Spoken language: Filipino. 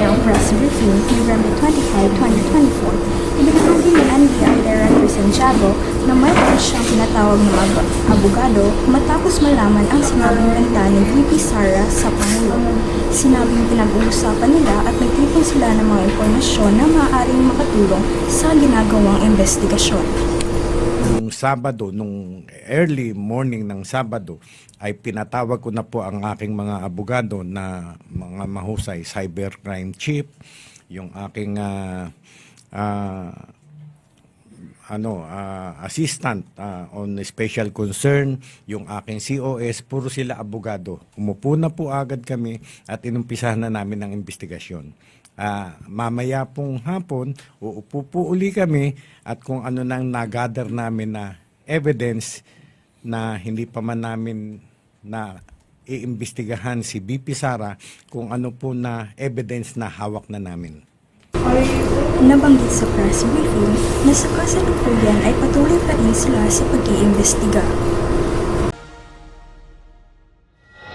November 25, 2024, ibinahagi ni NBI Director Santiago na mayroon siyang tinatawag na ab- abogado matapos malaman ang sinabing banta ni VP Sara sa Pangulo. Sinabing pinag-uusapan nila at nagtipon sila ng mga impormasyon na maaaring makatulong sa ginagawang investigasyon. Sabado, nung early morning ng Sabado, ay pinatawag ko na po ang aking mga abogado na mga mahusay cybercrime chief, yung aking ah, ah, ano ah, assistant ah, on special concern, yung aking COS, puro sila abogado. Umupo na po agad kami at inumpisahan na namin ang investigasyon. Ah, mamaya pong hapon, uupo po uli kami at kung ano nang nagather namin na evidence na hindi pa man namin na iimbestigahan si BP Sara kung ano po na evidence na hawak na namin. Nabanggit sa press briefing na sa kasalukuyan ay patuloy pa rin sila sa pag-iimbestiga.